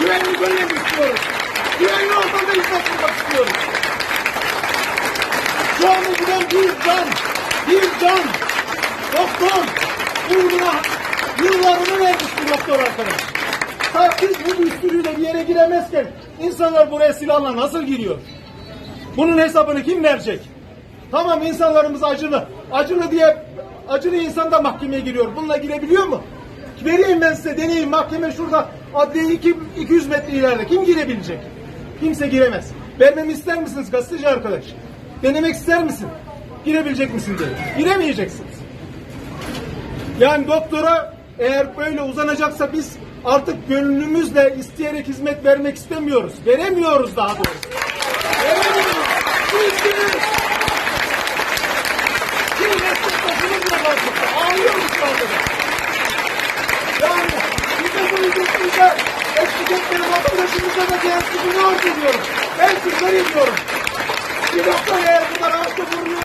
Güvenli bölüm istiyoruz. Güvenli ortamda hizmet kurmak istiyoruz. Şu anda giden bir can, bir can, doktor, uğruna yıllarını vermiş bir doktor arkadaş. Ta biz bu düsturuyla bir yere giremezken insanlar buraya silahla nasıl giriyor? Bunun hesabını kim verecek? Tamam insanlarımız acılı. Acılı diye acılı insan da mahkemeye giriyor. Bununla girebiliyor mu? Vereyim ben size deneyim. Mahkeme şurada adliye iki- 200 metre ileride. Kim girebilecek? Kimse giremez. Vermemi ister misiniz gazeteci arkadaş? Denemek ister misin? Girebilecek misin diye. Giremeyeceksiniz. Yani doktora eğer böyle uzanacaksa biz artık gönlümüzle isteyerek hizmet vermek istemiyoruz. Veremiyoruz daha doğrusu. erkekleri vatandaşımıza da değersizliğini arz ediyorum. Ben kızlar ediyorum. Bir doktor eğer bunlara hasta vuruyor.